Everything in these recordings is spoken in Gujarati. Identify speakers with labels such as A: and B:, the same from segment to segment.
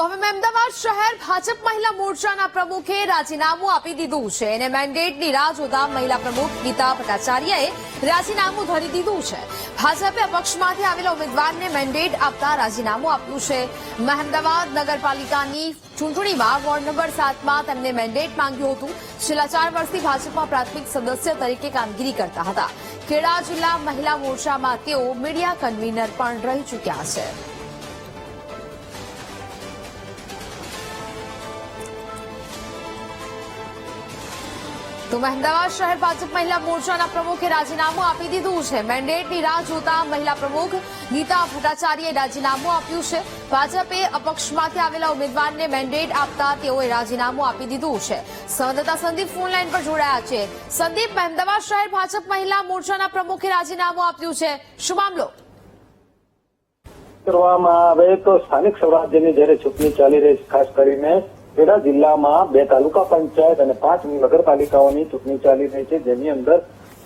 A: તો હવે અમદાવાદ શહેર ભાજપ મહિલા મોરચાના પ્રમુખે રાજીનામું આપી દીધું છે અને મેન્ડેટની રાહ જોતા મહિલા પ્રમુખ ગીતા ભટ્ટાચાર્યએ રાજીનામું ધરી દીધું છે. ભાજપે અપક્ષમાંથી આવેલા ઉમેદવારને મેન્ડેટ આપતા રાજીનામું આપ્યું છે. મહેમદાવાદ નગરપાલિકાની ચૂંટણીમાં વોર્ડ નંબર સાતમાં તેમને મેન્ડેટ માંગ્યું હતું. છેલ્લા ચાર વર્ષથી ભાજપમાં પ્રાથમિક સદસ્ય તરીકે કામગીરી કરતા હતા. ખેડા જિલ્લા મહિલા મોરચામાં તેઓ મીડિયા કન્વીનર પણ રહી ચૂક્યા છે. તો મહેમદાવાદ શહેર ભાજપ મહિલા મોરચાના પ્રમુખે રાજીનામું આપી દીધું છે. મેન્ડેટની રાહ જોતા મહિલા પ્રમુખ ગીતા ભટ્ટાચાર્યએ રાજીનામું આપ્યું છે. ભાજપે અપક્ષમાંથી આવેલા ઉમેદવારને મેન્ડેટ આપતા તેઓએ રાજીનામું આપી દીધું છે. સંવાદદાતા સંદીપ ફોનલાઈન પર જોડાયા છે. સંદીપ મહેમદાવાદ શહેર ભાજપ મહિલા મોરચાના પ્રમુખે રાજીનામું આપ્યું છે. શું મામલો?
B: કરવામાં આવે તો સ્થાનિક સ્વરાજ્યની જયારે ચૂંટણી ચાલી રહી ખાસ કરીને ખેડા જિલ્લામાં બે તાલુકા પંચાયત અને પાંચ નગરપાલિકાઓની ચૂંટણી ચાલી રહી છે, જેની અંદર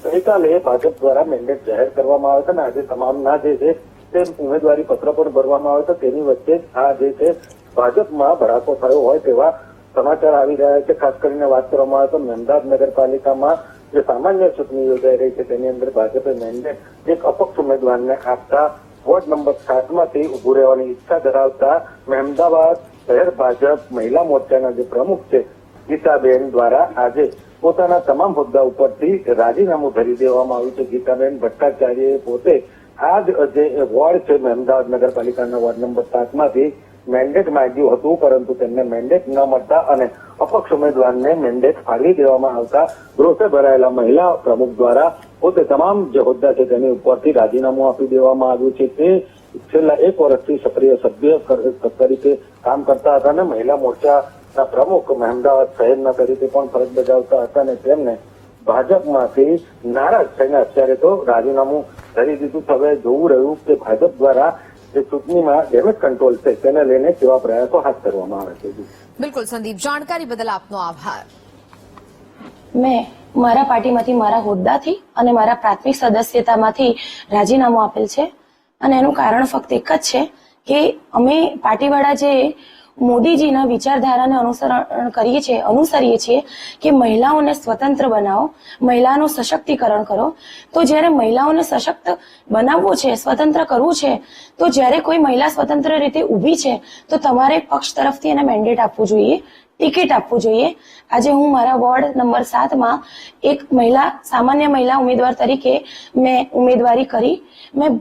B: ગઈકાલે ભાજપ દ્વારા મેન્ડેટ જાહેર કરવામાં આવે છે અને આજે તમામના જે છે, તે ઉમેદવારી પત્ર પણ ભરવામાં આવે છે તેની વચ્ચે આ જે છે, ભાજપમાં ભડાકો થયો હોય તેવા સમાચાર આવી રહ્યા છે. ખાસ કરીને વાત કરવામાં આવે તો અમદાવાદ નગરપાલિકામાં જે સામાન્ય ચૂંટણી યોજાઈ રહી છે, તેની અંદર ભાજપે મેન્ડેટ એક અપક્ષ ઉમેદવારને આપતા વોર્ડ નંબર સાતમાંથી ઉભું રહેવાની ઈચ્છા ધરાવતા મહેમદાવાદ શહેર ભાજપ મહિલા મોરચાના જે પ્રમુખ છે, ગીતાબેન દ્વારા આજે પોતાના તમામ હોદ્દા ઉપરથી રાજીનામું ભરી દેવામાં આવ્યું છે. ગીતાબેન ભટ્ટાચાર્યએ પોતે આ જ જે વોર્ડ છે, અમદાવાદ નગરપાલિકાના વોર્ડ નંબર સાતમાંથી મેન્ડેટ માંગ્યું હતું, પરંતુ તેમને મેન્ડેટ ન મળતા અને અપક્ષ ઉમેદવારને મેન્ડેટ ફાળવી દેવામાં આવતા રોષે ભરાયેલા મહિલા પ્રમુખ દ્વારા પોતે તમામ જે હોદ્દા છે, તેની ઉપરથી રાજીનામું આપી દેવામાં આવ્યું છે. તે છેલ્લા એક વર્ષથી સક્રિય સભ્ય તરીકે કામ કરતા હતા અને મહિલા મોરચાના પ્રમુખ અમદાવાદ શહેરના તરીકે પણ ફરજ બજાવતા હતા અને તેમને ભાજપમાંથી નારાજ થઈને અત્યારે તો રાજીનામું ધરી દીધું. હવે જોવું રહ્યું કે ભાજપ દ્વારા જે ચૂંટણીમાં ડેમેજ કંટ્રોલ છે તેને લઈને કેવા પ્રયાસો હાથ ધરવામાં આવે છે.
A: બિલકુલ સંદીપ જાણકારી બદલ આપનો આભાર.
C: મેં મારા પાર્ટીમાંથી મારા હોદ્દાથી અને મારા પ્રાથમિક સદસ્યતામાંથી રાજીનામું આપેલ છે. અને એનું કારણ ફક્ત એક જ છે કે અમે પાર્ટીવાળા જે મોદીજીના વિચારધારાને અનુસરણ કરીએ છીએ, અનુસરીએ છીએ કે મહિલાઓને સ્વતંત્ર બનાવો, મહિલાનું સશક્તિકરણ કરો. તો જ્યારે મહિલાઓને સશક્ત બનાવવું છે, સ્વતંત્ર કરવું છે, તો જ્યારે કોઈ મહિલા સ્વતંત્ર રીતે ઊભી છે, તો તમારે પક્ષ તરફથી એને મેન્ડેટ આપવું જોઈએ ટિકિટ આપવું જોઈએ. આજે હું મારા વોર્ડ નંબર સાતમાં એક મહિલા, સામાન્ય મહિલા ઉમેદવાર તરીકે મેં ઉમેદવારી કરી. મેં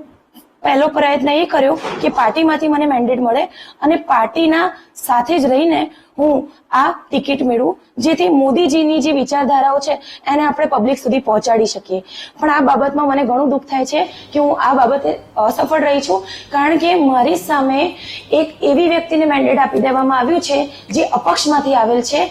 C: પહેલો પ્રયત્ન એ કર્યો કે પાર્ટીમાંથી મને મેન્ડેટ મળે અને પાર્ટીના સાથે જ રહીને હું આ ટિકિટ મેળવું, જેથી મોદીજીની જે વિચારધારાઓ છે એને આપણે પબ્લિક સુધી પહોંચાડી શકીએ. પણ આ બાબતમાં મને ઘણું દુઃખ થાય છે કે હું આ બાબતે અસફળ રહી છું, કારણ કે મારી સામે એક એવી વ્યક્તિને મેન્ડેટ આપી દેવામાં આવ્યું છે જે અપક્ષમાંથી આવેલ છે.